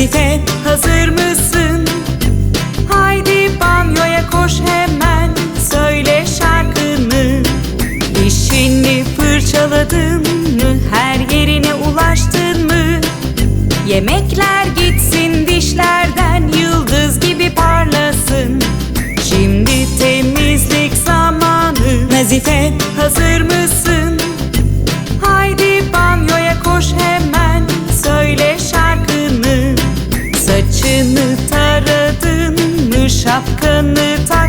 Nazife hazır mısın? Haydi banyoya koş hemen. Söyle şarkını Dişini fırçaladın the time.